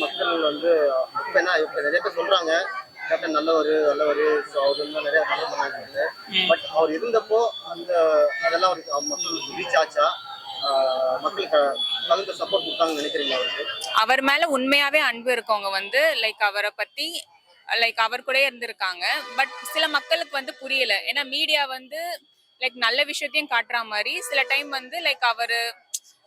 மக்கள் வந்து இப்ப என்ன இப்ப நிறைய பேர் சொல்றாங்க கேப்டன் நல்லவர் நல்லவர் ஸோ அவர் வந்து நிறைய நல்ல பண்ணாங்க பட் அவர் இருந்தப்போ அந்த அதெல்லாம் அவருக்கு மக்களுக்கு ரீச் ஆச்சா அவர் மேல உண்மையாவே அன்பு இருக்கவங்க வந்து லைக் அவரை பத்தி லைக் அவர் கூட இருந்திருக்காங்க. பட் சில மக்களுக்கு வந்து புரியல. ஏன்னா மீடியா வந்து லைக் நல்ல விஷயத்தையும் காட்டுற மாதிரி சில டைம் வந்து லைக் அவரு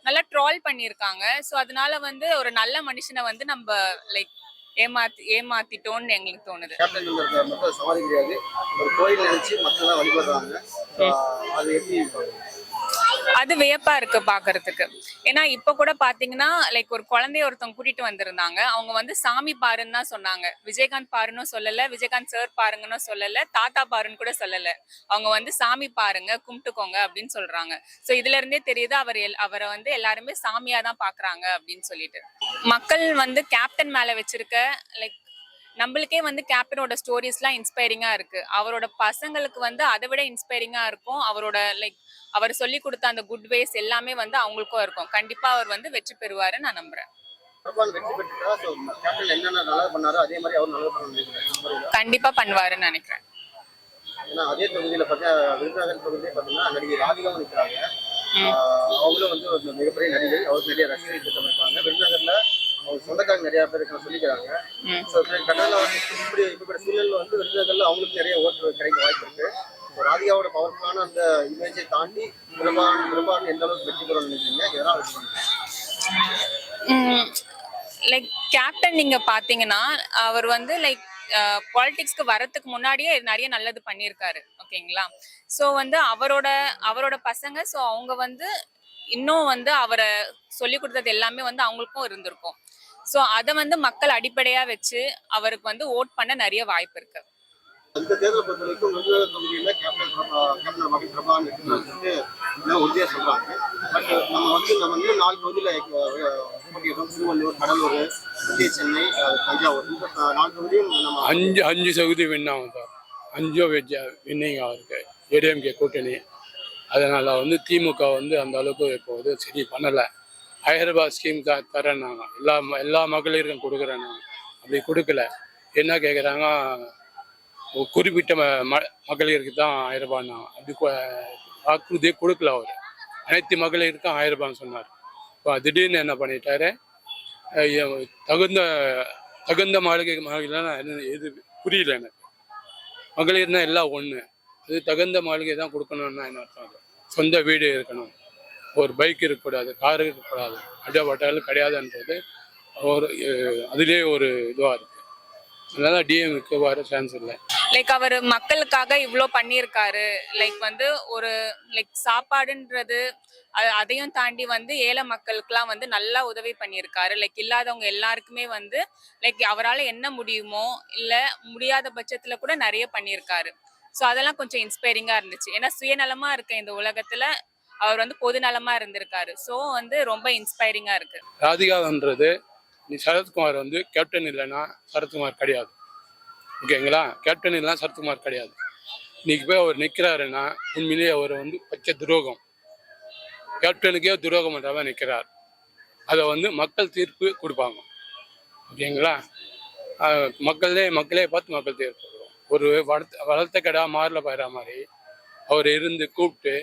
நல்லா ட்ரால் பண்ணியிருக்காங்க ஸோ அதனால வந்து ஒரு நல்ல மனுஷனை வந்து நம்ம லைக் ஏமாத்தி ஏமாத்திட்டோம்னு எங்களுக்கு தோணுது. மக்கள் ஒரு கோயில் நினைச்சு மக்கள் வழிபடுறாங்க. அது எப்படி அது வியப்பா இருக்கு பாக்குறதுக்கு. ஏன்னா இப்ப கூட பாத்தீங்கன்னா லைக் ஒரு குழந்தைய ஒருத்தவங்க கூட்டிட்டு வந்திருந்தாங்க. அவங்க வந்து சாமி பாருன்னு தான் சொன்னாங்க. விஜயகாந்த் பாருன்னு சொல்லல விஜயகாந்த் சார் பாருங்கன்னு சொல்லல தாத்தா பாருன்னு கூட சொல்லல. அவங்க வந்து சாமி பாருங்க கும்பிட்டுக்கோங்க அப்படின்னு சொல்றாங்க. சோ இதுல இருந்தே தெரியுது அவர் அவரை வந்து எல்லாருமே சாமியா தான் பாக்குறாங்க அப்படின்னு சொல்லிட்டு. மக்கள் வந்து கேப்டன் மேல வச்சிருக்க லைக் நம்மளுக்கே வந்து கேப்டனோட ஸ்டோரிஸ்லாம் இன்ஸ்பைரிங்கா இருக்கு. அவரோட பசங்களுக்கு வந்து அதை விட இன்ஸ்பைரிங்கா இருக்கும். அவரோட லைக் அவர் சொல்லி கொடுத்த அந்த குட் வேஸ் எல்லாமே வந்து அவங்களுக்கும் இருக்கும். கண்டிப்பா அவர் வந்து வெற்றி பெறுவாருன்னு நான் நினைக்கிறேன். கண்டிப்பா பண்ணுவாருன்னு நினைக்கிறேன். ஏன்னா அதே தொகுதியில பார்த்தா விருதுநகர் தொகுதியிலே பார்த்தீங்கன்னா நடிகை ராதிகாவும் நிற்கிறாங்க ஆஹ் அவங்களும் வந்து மிகப்பெரிய நடிகை. அவருக்கு நிறைய ரசிகர்கள் இருக்காங்க. விருதுநகர்ல அவங்க சொந்தக்காரங்க நிறைய பேர் சொல்லிக்கிறாங்க. ஸோ கடலில் வந்து இப்படி இப்படி சூழல்ல வந்து விருதுநகர்ல அவங்களுக்கு நிறைய ஓட்டு கிடைக்க வாய்ப்பு இருக்கு. ராதிகாவோட பவர்ஃபுல்லான அந்த இமேஜை தாண்டி பிரபான் பிரபான் எந்த அளவுக்கு வெற்றி பெறும்னு நினைக்கிறீங்க? இதெல்லாம். லைக் கேப்டன் நீங்க பாத்தீங்கன்னா அவர் வந்து லைக் பாலிடிக்ஸ்க்கு வரதுக்கு முன்னாடியே நிறைய நல்லது பண்ணியிருக்காரு. ஓகேங்களா? ஸோ வந்து அவரோட அவரோட பசங்க ஸோ அவங்க வந்து இன்னும் வந்து அவரை சொல்லி கொடுத்தது எல்லாமே வந்து அவங்களுக்கும் இருந்திருக்கும். ஸோ அதை வந்து மக்கள் அடிப்படையா வச்சு அவருக்கு வந்து ஓட் பண்ண நிறைய வாய்ப்பு இருக்கு. இந்த தேர்தலை பொறுத்த வரைக்கும் விருதுநகர் தொகுதியில கேப்டன் பிரபா கேப்டன் மகன் பிரபான் வந்து எல்லாம் உறுதியாக சொல்றாங்க. பட் நம்ம வந்து நம்ம இன்னும் நாலு தொகுதியில அஹ், போட்டியிடுறோம். திருவள்ளூர் கடலூர் மத்திய சென்னை அஹ், தஞ்சாவூர். இந்த அஹ், நாலு தொகுதியும் நம்ம அஞ்சு அஞ்சு சகுதி வின் ஆகும் சார். அஞ்சும் வெஜ் வின்னிங் ஆகுது. ஏடிஎம்கே கூட்டணி. அதனால் வந்து திமுக வந்து அந்த அளவுக்கு இப்போ வந்து சரி பண்ணலை. ஹைதராபாத் ஸ்கீம் தரேன் தரேன்னாங்க எல்லா ம- எல்லா மகளிருக்கும் கொடுக்குறேன் நான் அப்படி கொடுக்கல. என்ன கேட்குறாங்க குறிப்பிட்ட ம ம- மகளிருக்கு தான் ஆயிரரூபான்னு அப்படி வாக்குறுதியை கொடுக்கல அவர். அனைத்து மகளிருக்கும் ஆயிரரூபான்னு சொன்னார். இப்போ திடீர்னு என்ன பண்ணிட்டாரு? தகுந்த தகுந்த மாளிகை மாளிகைலாம் எது புரியல எனக்கு. மகளிர்னா எல்லாம் ஒன்று அது தகுந்த மாளிகை தான் கொடுக்கணும்னா என்ன அர்த்தம் சொந்த வீடு இருக்கணும். ஒரு பைக் இருக்கக்கூடாது கார் இருக்கக்கூடாது. அடப்பட்டாலும் கிடையாதுன்றது ஒரு அதிலே ஒரு இதுவாக இருக்குது அதனால டிஎம்க்கு வர சான்ஸ் இல்லை. லைக் அவர் மக்களுக்காக இவ்வளோ பண்ணியிருக்காரு. லைக் வந்து ஒரு லைக் சாப்பாடுன்றது அதையும் தாண்டி வந்து ஏழை மக்களுக்குலாம் வந்து நல்லா உதவி பண்ணியிருக்காரு. லைக் இல்லாதவங்க எல்லாருக்குமே வந்து லைக் அவரால் என்ன முடியுமோ இல்லை முடியாத பட்சத்தில் கூட நிறைய பண்ணியிருக்காரு. ஸோ அதெல்லாம் கொஞ்சம் இன்ஸ்பைரிங்காக இருந்துச்சு. ஏன்னா சுயநலமா இருக்க இந்த உலகத்தில் அவர் வந்து பொதுநலமா இருந்திருக்காரு. ஸோ வந்து ரொம்ப இன்ஸ்பைரிங்காக இருக்கு. ராதிகான்றது நீ சரத்குமார் வந்து கேப்டன் இல்லைன்னா சரத்குமார் கிடையாது. ஓகேங்களா கேப்டன் இல்லைன்னா சரத்குமார் கிடையாது. இன்னைக்கு போய் அவர் நிற்கிறாருன்னா உண்மையிலேயே அவர் வந்து பச்சை துரோகம். கேப்டனுக்கே துரோகம் தான் நிற்கிறார் அதை வந்து மக்கள் தீர்ப்பு கொடுப்பாங்க. ஓகேங்களா மக்களே மக்களே பார்த்து மக்கள் தீர்ப்பு ஒரு வளர்த்த வளர்த்த கடா மாறல பயிற மாதிரி அவர் இருந்து கூப்பிட்டு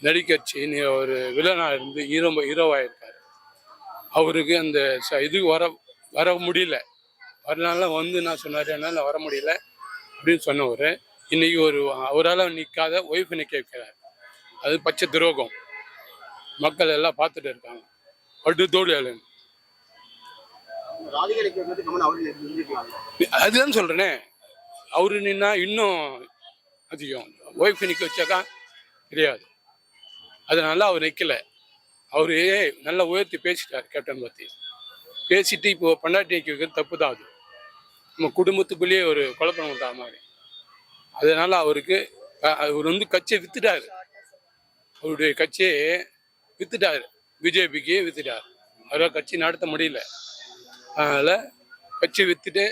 நடிக்க வச்சு நீ ஒரு வில்லனாக இருந்து ஹீரோ ஹீரோவாயிருக்காரு. அவருக்கு அந்த இது வர வர முடியல. வரனால வந்து நான் சொன்னார் என்னால் வர முடியல அப்படின்னு சொன்னவர் இன்னைக்கு ஒரு அவரால் நிற்காத ஒய்ஃப் நிற்க வைக்கிறார் அது பச்சை துரோகம். மக்கள் எல்லாம் பார்த்துட்டு இருக்காங்க. பட்டு நிறுத்திக்கலாம் அதுதான் சொல்கிறேனே அவரு நின்னா இன்னும் அதிகம். ஒய்ஃப் நிற்க வச்சாக்கா தெரியாது. அதனால அவர் நிற்கல அவரு நல்லா உயர்த்தி பேசிட்டார் கேப்டன் பற்றி பேசிட்டு இப்போ பொண்டாட்டி நிற்க வைக்கிறது தப்பு தான் அது. நம்ம குடும்பத்துக்குள்ளேயே ஒரு குழப்பம் உண்டா மாதிரி. அதனால அவருக்கு அவர் வந்து கட்சியை வித்துட்டாரு. அவருடைய கட்சியை வித்துட்டாரு. பிஜேபிக்கு வித்துட்டார். அவரால் கட்சி நடத்த முடியல. அதனால கட்சி வித்துட்டு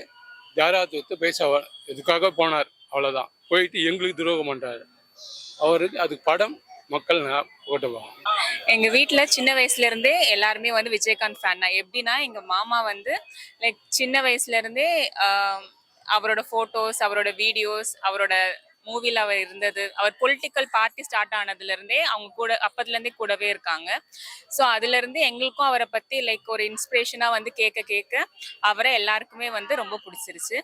யாராவது வித்து பேச இதுக்காக போனார். அவ்வளோதான் போயிட்டு எங்களுக்கு துரோகம் பண்ணுறாரு அவருக்கு அது படம் மக்கள் ஓட்டு போவாங்க. எங்க வீட்டுல சின்ன வயசுல இருந்தே எல்லாருமே வந்து விஜயகாந்த் ஃபேன் தான். எப்படின்னா எங்க மாமா வந்து லைக் சின்ன வயசுல இருந்தே அவரோட போட்டோஸ் அவரோட வீடியோஸ் அவரோட மூவில அவர் இருந்தது. அவர் பொலிட்டிக்கல் பார்ட்டி ஸ்டார்ட் ஆனதுல இருந்தே அவங்க கூட அப்பத்துல இருந்தே கூடவே இருக்காங்க. ஸோ அதுல இருந்து எங்களுக்கும் அவரை பத்தி லைக் ஒரு இன்ஸ்பிரேஷனா வந்து கேட்க கேட்க அவரை எல்லாருக்குமே வந்து ரொம்ப பிடிச்சிருச்சு.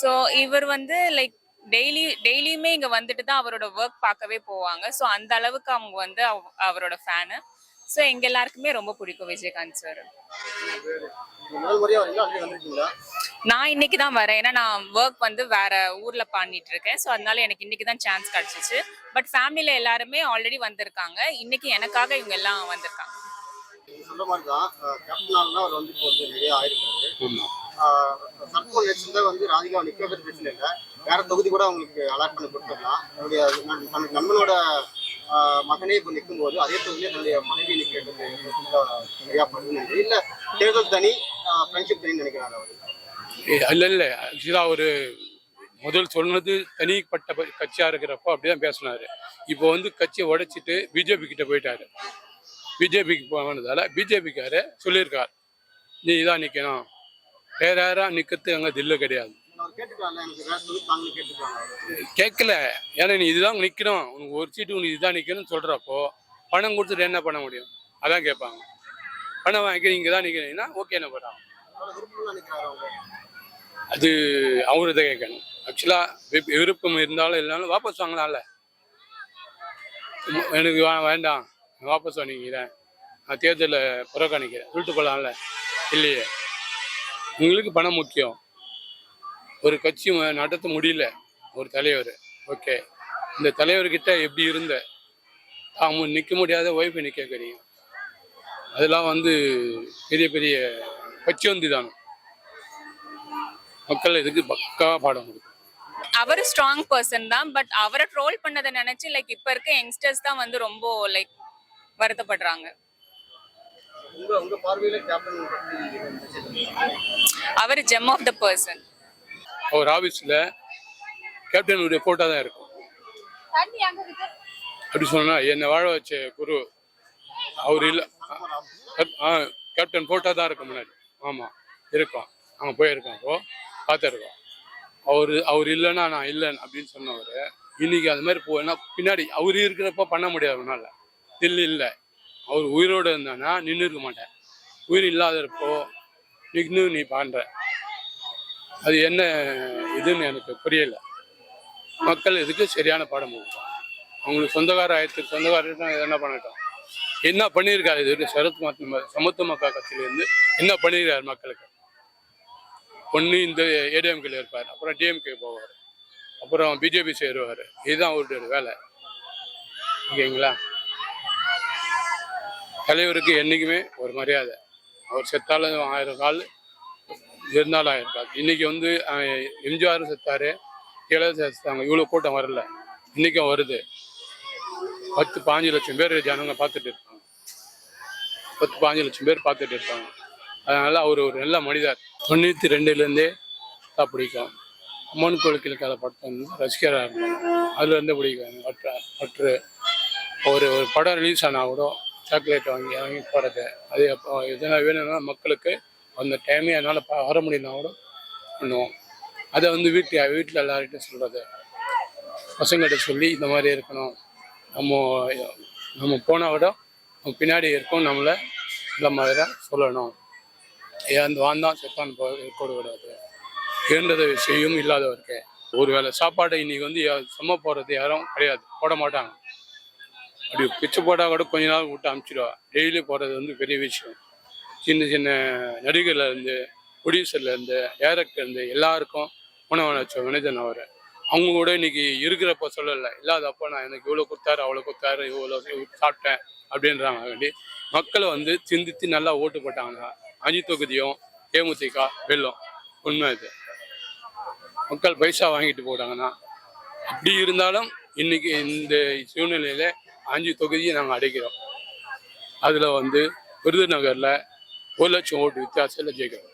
ஸோ இவர் வந்து லைக் டெய்லி டெய்லியுமே இங்க வந்துட்டு தான் அவரோட ஒர்க் பார்க்கவே போவாங்க. ஸோ அந்த அளவுக்கு அவங்க வந்து அவ- அவரோட ஃபேனு ஸோ எங்க எல்லாருக்குமே ரொம்ப பிடிக்கும் விஜயகாந்த் சார் நான் இன்னைக்கு தான் வரேன். ஏன்னா நான் ஒர்க் வந்து வேற ஊர்ல பண்ணிட்டு இருக்கேன். ஸோ அதனால எனக்கு இன்னைக்கு தான் சான்ஸ் கிடைச்சிச்சு. பட் ஃபேமிலியில எல்லாருமே ஆல்ரெடி வந்திருக்காங்க. இன்னைக்கு எனக்காக இவங்க எல்லாம் வந்திருக்காங்க. நீங்க சொல்ற மாதிரி தான் கேப்டனால அவர் வந்து இப்போ வந்து நிறைய ஆயிருக்காரு ஆமாம் சர்போல் எலெக்ஷன் தான் வந்து ராதிகா நிற்கிறது பிரச்சனை இல்லை. வேற தொகுதி கூட அவங்களுக்கு அலாட் பண்ணி கொடுத்துடலாம். என்னுடைய நண்- நண்பனோட மகனே இப்போ நிற்கும் போது அதே தொகுதியில் தன்னுடைய மனைவி நிற்கிறது சரியா பண்ணுங்க இல்ல தேர்தல் தனி ஃப்ரெண்ட்ஷிப் தனி நினைக்கிறாங்க அவர்? இல்லை இல்லை. ஆக்சுவலாக ஒரு முதல் சொன்னது தனிப்பட்ட கட்சியாக கட்சியா இருக்கிறப்போ அப்படிதான் பேசினாரு. இப்போ வந்து கட்சியை உடைச்சிட்டு பிஜேபி கிட்ட போயிட்டாரு. பிஜேபிக்கு போனதால பிஜேபிக்காரே சொல்லியிருக்கார் நீ இதான் நிற்கணும் வேற யாரா நிற்கிறது அங்கே தில்லு கிடையாது. கேட்கல. ஏன்னா நீ இதுதான் நிற்கணும் உனக்கு ஒரு சீட்டு உனக்கு இதுதான் நிற்கணும்னு சொல்கிறப்போ பணம் கொடுத்துட்டு என்ன பண்ண முடியும்? அதான் கேட்பாங்க. பணம் வாங்கி இங்கே தான் நிற்கிறீங்கன்னா ஓகே என்ன அவங்க? அது அவரு தான் கேட்கணும் ஆக்சுவலாக விருப்பம் இருந்தாலும் இல்லைனாலும் வாபஸ் வாங்கலாம்ல. எனக்கு வேண்டாம். வாபஸ் வாங்கிக்கிறேன். நான் தேர்தலில் புறக்கணிக்கிறேன். சொல்லிட்டு போகலாம்ல இல்லையே. உங்களுக்கு பணம் முக்கியம். ஒரு கட்சி நடத்த முடியல. ஒரு தலைவர். ஓகே. இந்த தலைவர்கிட்ட எப்படி இருந்த? அவங்க நிற்க முடியாத ஒய்ஃபை நிற்க கேட்குறீங்க அதெல்லாம் வந்து பெரிய பெரிய பச்சை தானே. மக்கள் இதுக்கு பக்கா பாடம் கொடுக்கும். அவர் ஸ்ட்ராங் பர்சன் தான் பட் அவரை ட்ரோல் பண்ணதை நினைச்சு லைக் இப்ப இருக்க யங்ஸ்டர்ஸ் தான் வந்து ரொம்ப லைக் வருத்தப்படுறாங்க. உங்க உங்க பார்வையில கேப்டன் பத்தி என்ன சொல்றீங்க? அவர் ஜெம் ஆஃப் த பர்சன் அவர் ஆஃபீஸில் கேப்டனுடைய ஃபோட்டோ தான் இருக்கும். அப்படி சொன்னா என்னை வாழ வச்ச குரு அவர் இல்லை. ஆ கேப்டன் ஃபோட்டோ தான் இருக்கும் முன்னாடி. ஆமாம் இருக்கும் அங்கே போயிருக்கோம் அப்போ பார்த்துருக்கோம் அவர் அவர் இல்லைன்னா நான் இல்லைன்னு அப்படின்னு சொன்னவர் இன்னைக்கு அது மாதிரி போனா பின்னாடி அவர் இருக்கிறப்ப பண்ண முடியாது அவனால. தில்லு இல்லை. அவர் உயிரோடு இருந்தானா நின்று இருக்க மாட்டேன் உயிர் இல்லாதப்போ நின்று நீ பண்ணுற அது என்ன இதுன்னு எனக்கு புரியல. மக்கள் இதுக்கு சரியான பாடம் கொடுக்கும் அவங்களுக்கு சொந்தக்கார ஆயிரத்துக்கு சொந்தக்காரர் என்ன பண்ணட்டும்? என்ன பண்ணியிருக்காரு இது வரைக்கும் சரத் மாத்மா சமத்துவ மக்கள் கட்சியிலேருந்து என்ன பண்ணியிருக்காரு மக்களுக்கு? ஒன்று இந்த ஏடிஎம்கேல இருப்பார் அப்புறம் டிஎம்கே போவார் அப்புறம் பிஜேபி சேருவார். இதுதான் அவருடைய வேலை. ஓகேங்களா? தலைவருக்கு என்றைக்குமே ஒரு மரியாதை. அவர் செத்தாலும் ஆயிரம் கால் இருந்தாலும் ஆயிரம் இன்னைக்கு வந்து அஹ், எம்ஜிஆர் செத்தாரு ஜெயலலிதா செத்தாங்க. இவ்வளோ கூட்டம் வரல. இன்னைக்கும் வருது. பத்து பாஞ்சு லட்சம் பேர் ஜனங்க பார்த்துட்டு இருக்காங்க. பத்து பாஞ்சு லட்சம் பேர் பார்த்துட்டு இருக்காங்க. அதனால அவர் ஒரு நல்ல மனிதர். தொண்ணூற்றி ரெண்டுலேருந்தே தான் பிடிக்கும். அம்மன் கோயிலுக்கு கதை படத்தை வந்து ரசிகராக இருந்தாங்க அதுலேருந்து பிடிக்கும். பற்ற பற்று. ஒரு ஒரு படம் ரிலீஸ் ஆனால் கூட சாக்லேட் வாங்கி வாங்கி போகிறது அது அப்போ எதனா வேணும்னா மக்களுக்கு அந்த டைமே என்னால் ப- வர முடியலனா கூட பண்ணுவோம். அதை வந்து வீட்டு வீட்டில் எல்லார்கிட்டையும் சொல்கிறது பசங்கள்கிட்ட சொல்லி இந்த மாதிரி இருக்கணும். நம்ம நம்ம போன விட நம்ம பின்னாடி இருக்கோம். நம்மளை இந்த மாதிரி சொல்லணும். ஏன் வாந்தான் செத்தான் போக விடாது இருந்ததை செய்யும் இல்லாதவருக்கு. ஒரு வேளை சாப்பாடு இன்னைக்கு வந்து யா- சும்மா போடுறது யாரும் கிடையாது. போட மாட்டாங்க. அப்படி பிச்சு போட்டால் கூட கொஞ்ச நாள் விட்டு அமுச்சிடுவா. டெய்லி போடுறது வந்து பெரிய விஷயம். சின்ன சின்ன நடிகர்லேருந்து ப்ரொடியூசர்லேருந்து டேரக்டர்லேருந்து எல்லாருக்கும் உணவு வச்ச மனிதன் அவர். அவங்க கூட இன்னைக்கு இருக்கிறப்ப சொல்லலை இல்லாதப்போ நான் எனக்கு இவ்வளோ கொடுத்தாரு அவ்வளோ கொடுத்தாரு இவ்வளோ சாப்பிட்டேன் அப்படின்றாங்க வேண்டி மக்களை வந்து சிந்தித்து நல்லா ஓட்டு போட்டாங்கன்னா அஞ்சு தொகுதியும் தேமுதிக வெல்லும். உண்மை இது. மக்கள் பைசா வாங்கிட்டு போட்டாங்கன்னா அப்படி இருந்தாலும் இன்னைக்கு இந்த சூழ்நிலையில் அஞ்சு தொகுதியை நாங்கள் அடைக்கிறோம். அதில் வந்து விருதுநகரில் ஒரு லட்சம் ஓட்டு வித்தியாசத்தில் ஜெயிக்கிறோம்